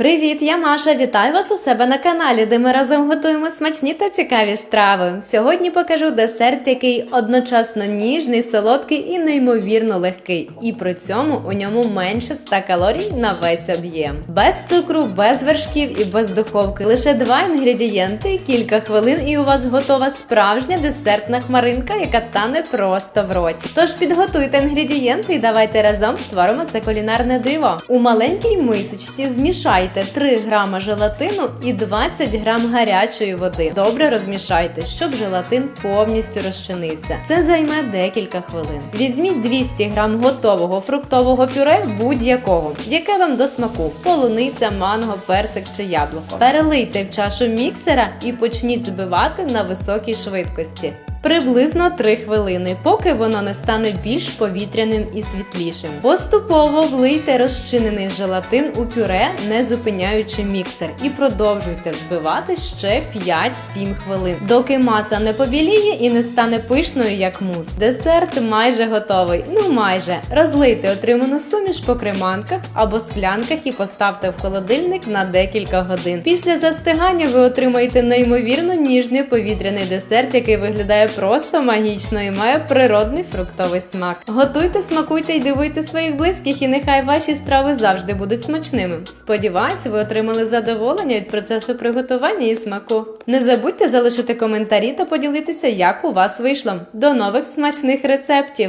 Привіт, я Маша. Вітаю вас у себе на каналі, де ми разом готуємо смачні та цікаві страви. Сьогодні покажу десерт, який одночасно ніжний, солодкий і неймовірно легкий. І при цьому у ньому менше 100 калорій на весь об'єм. Без цукру, без вершків і без духовки. Лише два інгредієнти, кілька хвилин, і у вас готова справжня десертна хмаринка, яка тане просто в роті. Тож підготуйте інгредієнти і давайте разом створимо це кулінарне диво. У маленькій мисочці змішайте 3 грама желатину і 20 грам гарячої води. Добре розмішайте, щоб желатин повністю розчинився. Це займе декілька хвилин. Візьміть 200 грам готового фруктового пюре будь-якого, яке вам до смаку: полуниця, манго, персик чи яблуко. Перелийте в чашу міксера і почніть збивати на високій швидкості. Приблизно 3 хвилини, поки воно не стане більш повітряним і світлішим. Поступово влийте розчинений желатин у пюре, не зупиняючи міксер, і продовжуйте взбивати ще 5-7 хвилин, доки маса не побіліє і не стане пишною, як мус. Десерт майже готовий. Ну майже розлийте отриману суміш по креманках або склянках і поставте в холодильник на декілька годин. Після застигання ви отримаєте неймовірно ніжний повітряний десерт, який виглядає просто магічно і має природний фруктовий смак. Готуйте, смакуйте і дивуйте своїх близьких, і нехай ваші страви завжди будуть смачними. Сподіваюсь, ви отримали задоволення від процесу приготування і смаку. Не забудьте залишити коментарі та поділитися, як у вас вийшло. До нових смачних рецептів!